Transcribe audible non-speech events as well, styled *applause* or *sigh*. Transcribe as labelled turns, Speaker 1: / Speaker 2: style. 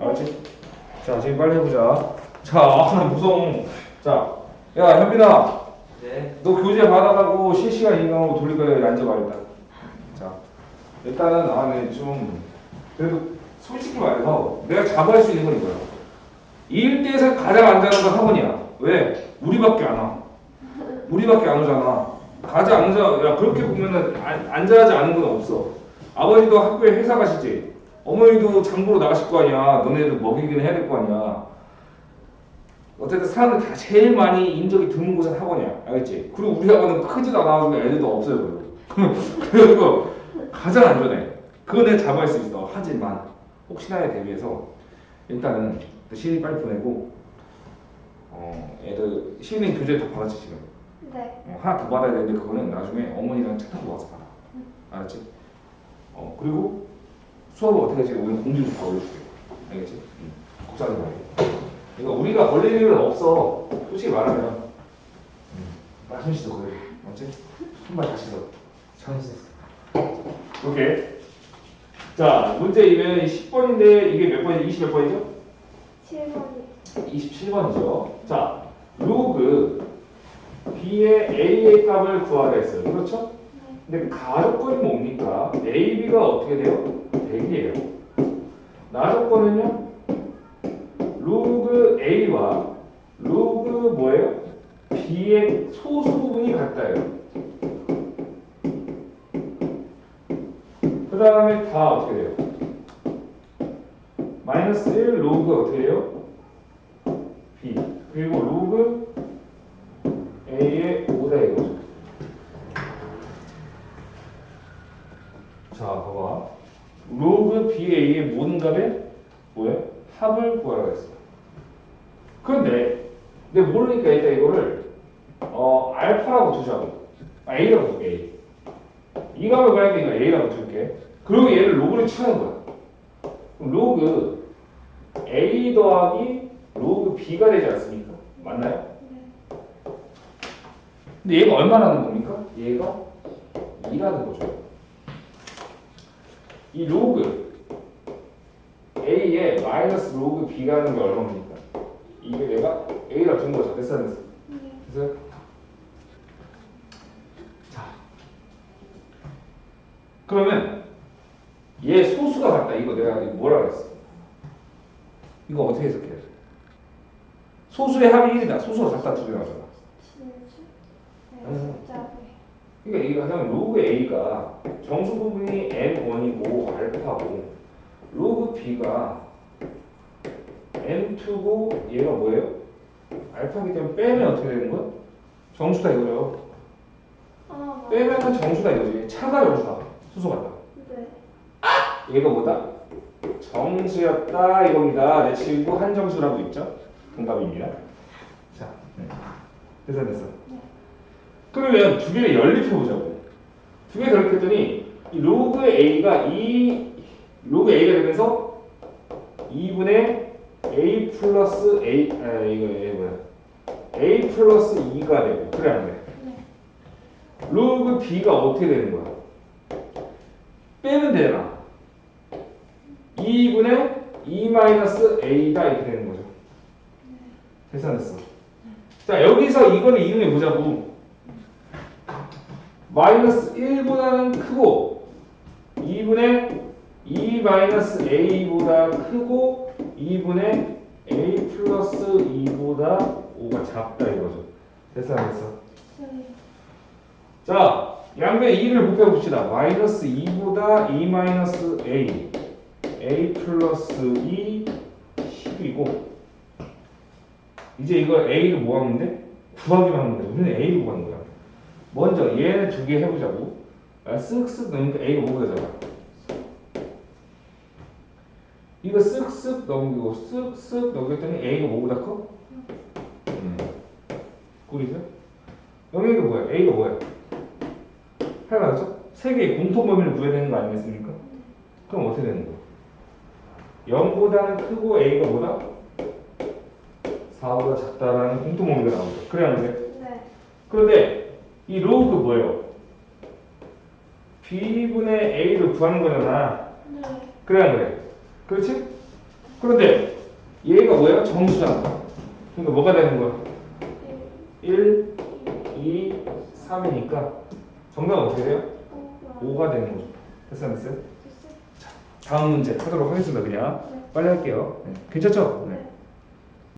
Speaker 1: 알았지? 자, 지금 빨리 해보자. 자, 아, 나 무서워. 자, 야, 현빈아.
Speaker 2: 네.
Speaker 1: 너 교재 받아가고 실시간 인강으로 돌릴 거야. 앉아봐, 일단. 자, 일단은 나는 좀, 그래도 솔직히 말해서 내가 자부할 수 있는 건 이거야. 이 일대에서 가장 안전한 건 학원이야. 왜? 우리밖에 안 와. 우리밖에 안 오잖아. 가장 안전, 야, 그렇게 보면은 안, 안전하지 않은 건 없어. 아버지도 학교에 회사 가시지. 어머니도 장보러 나가실 거 아니야. 너네들 먹이긴 해야 될 거 아니야. 어쨌든 사람들 다 제일 많이 인적이 드문 곳은 학원이야. 알겠지? 그리고 우리 학원은 크지도 않아가지고 애들도 없어요. 그리고 *laughs* 가장 안전해. 그거 내가 잡아할 수 있어. 하지만 혹시나에 대비해서 일단은 시인이 빨리 보내고 어 애들 시인이 교재 다 받았지 지금.
Speaker 3: 네.
Speaker 1: 어, 하나 더 받아야 되는데 그거는 나중에 어머니랑 차 타고 와서 받아. 알았지? 어 그리고 수업을 어떻게 오늘 공지 좀다 올려줄게. 알겠지? 응. 걱정하지 말고. 이거 우리가 걸릴 일은 없어. 솔직히 말하면. 응. 나손 씻어 그래. 맞지? 손발 다 씻어.
Speaker 2: 정했어.
Speaker 1: 오케이. 자 문제 이면 10번인데 이게 몇 번이 20 몇 번이죠?
Speaker 3: 7번이
Speaker 1: 27번이죠. 자, 로그 b의 a의 값을 구하라 했어요. 그렇죠? 근데 가조건이 뭡니까? a, b가 어떻게 돼요? 100이에요. 나조건은요? 로그 a와 로그 뭐예요? b의 소수 부분이 같다예요. 그 다음에 다 어떻게 돼요? 마이너스 1 로그 어떻게 돼요? b 그리고 로그 a의 5다 이거죠. 자, 봐봐. 로그 값에 뭐예요? 합을 구하라고 했어. 그런데 내가 모르니까 일단 이거를 어 알파라고 두자고. 아, A라고 줄게. A. 이 값을 구할 테니까 A라고 줄게. 그리고 얘를 로그를 취하는 거야. 그럼 로그 A 더하기 로그 B가 되지 않습니까? 맞나요? 근데 얘가 얼마라는 겁니까? 얘가 2라는 거죠. 이 로그 A에 마이너스 로그 B가 하는 게 얼마입니까? 이게 내가 A라 준 거죠. 됐어, 됐어. 됐어요? 자. 그러면 얘 소수가 같다. 이거 내가 뭐라 그랬어? 이거 어떻게 해석해야 돼? 소수의 합이 1이다. 소수가 같다. 두개 나잖아.
Speaker 3: 네, 숫자에
Speaker 1: 그러니까 이거 하면 로그 A가 정수 부분이 N1이고 알파고 로 그 B가 N2고 얘가 뭐예요? 알파기 때문에 빼면 어떻게 되는 거야? 정수다 이거죠.
Speaker 3: 아, 맞-
Speaker 1: 빼면 은 정수다 이거지. 차가 정수다. 수소 같다.
Speaker 3: 네.
Speaker 1: 얘가 뭐다? 정수였다 이겁니다. 내 친구 한정수라고 있죠? 동갑입니다. 자, 네. 됐어 됐어. 그러면 두 개를 연립해 보자고. 두개이 로그 a가 이 로그 a가 되면서 2분의 a 플러스 a 아 이거 얘 뭐야? a 플러스 2가 되고 그래 안 돼?
Speaker 3: 네.
Speaker 1: 로그 b가 어떻게 되는 거야? 빼면 되잖아. 2분의 2 마이너스 a가 이렇게 되는 거죠. 계산했어. 자 여기서 이거를 이용해 보자고. 마이너스 1보다는 크고 2분의 2 마이너스 a보다 크고 2분의 a 플러스 2보다 5가 작다 이거죠. 계산했어.
Speaker 3: 네.
Speaker 1: 자, 양변 2를 곱해봅시다. 마이너스 2보다 2 마이너스 a, a 플러스 2, 10이고 이제 이거 a를 뭐 하면 돼? 구하기만 하면 돼. 우리는 a를 구하는 거야. 먼저 얘를 두 개 해보자고. 아, 쓱쓱 넣으니까 a가 뭐가 되잖아. 이거 쓱쓱 넘기고 쓱쓱 넘겼더니 a가 뭐보다 커? 음. 꿀이죠? 여기가 뭐야? a가 뭐야? 8 맞죠? 세 개의 공통 범위를 구해야 되는 거 아니겠습니까? 그럼 어떻게 되는 거야? 0보다는 크고 a가 뭐다? 4보다 작다라는 공통 범위가 나오죠. 그래 안 그래?
Speaker 3: 네.
Speaker 1: 그런데 이 로그 뭐예요? b분의 a를 구하는 거잖아.
Speaker 3: 네.
Speaker 1: 그래 안 그래? 그렇지? 그런데 얘가 뭐야? 정수잖아. 그러니까 뭐가 되는 거야? 1, 2, 3이니까 정답은 어떻게 돼요? 5가 되는 거죠. 됐어 안 됐어요? 다음 문제 하도록 하겠습니다. 그냥 빨리 할게요. 네. 괜찮죠? 네.
Speaker 3: 네.